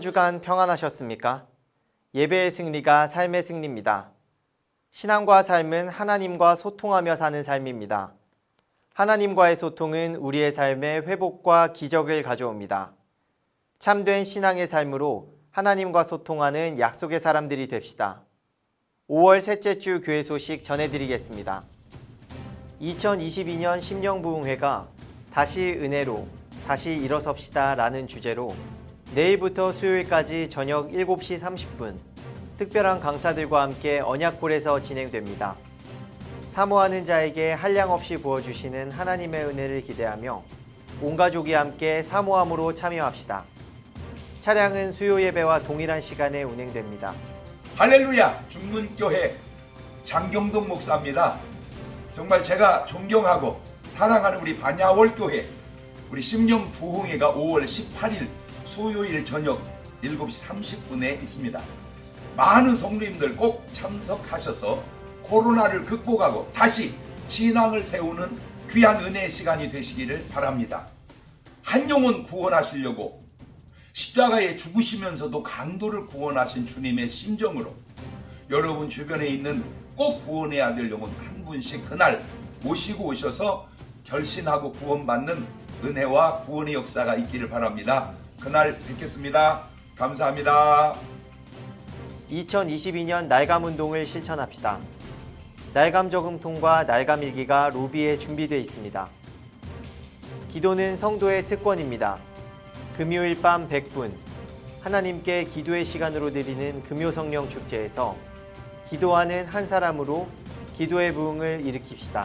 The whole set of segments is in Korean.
주간 평안하셨습니까? 예배의 승리가 삶의 승리입니다. 신앙과 삶은 하나님과 소통하며 사는 삶입니다. 하나님과의 소통은 우리의 삶에 회복과 기적을 가져옵니다. 참된 신앙의 삶으로 하나님과 소통하는 약속의 사람들이 됩시다. 5월 셋째 주 교회 소식 전해드리겠습니다. 2022년 심령부흥회가 다시 은혜로 다시 일어섭시다 라는 주제로 내일부터 수요일까지 저녁 7시 30분 특별한 강사들과 함께 언약골에서 진행됩니다. 사모하는 자에게 한량 없이 부어주시는 하나님의 은혜를 기대하며 온 가족이 함께 사모함으로 참여합시다. 차량은 수요 예배와 동일한 시간에 운행됩니다. 할렐루야 중문교회 장경동 목사입니다. 정말 제가 존경하고 사랑하는 우리 반야월 교회 우리 심령 부흥회가 5월 18일 수요일 저녁 7시 30분에 있습니다. 많은 성도님들 꼭 참석하셔서 코로나를 극복하고 다시 신앙을 세우는 귀한 은혜의 시간이 되시기를 바랍니다. 한 영혼 구원하시려고 십자가에 죽으시면서도 강도를 구원하신 주님의 심정으로 여러분 주변에 있는 꼭 구원해야 될 영혼 한 분씩 그날 모시고 오셔서 결신하고 구원받는 은혜와 구원의 역사가 있기를 바랍니다. 그날 뵙겠습니다. 감사합니다. 2022년 날감 운동을 실천합시다. 날감 저금통과 날감 일기가 로비에 준비되어 있습니다. 기도는 성도의 특권입니다. 금요일 밤 100분 하나님께 기도의 시간으로 드리는 금요 성령 축제에서 기도하는 한 사람으로 기도의 부흥을 일으킵시다.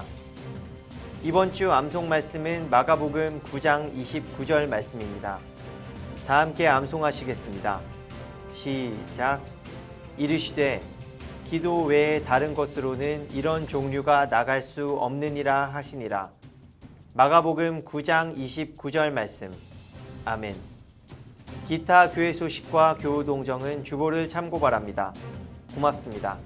이번 주 암송 말씀은 마가복음 9장 29절 말씀입니다. 다 함께 암송하시겠습니다. 시작. 이르시되 기도 외에 다른 것으로는 이런 종류가 나갈 수 없느니라 하시니라. 마가복음 9장 29절 말씀. 아멘. 기타 교회 소식과 교우 동정은 주보를 참고 바랍니다. 고맙습니다.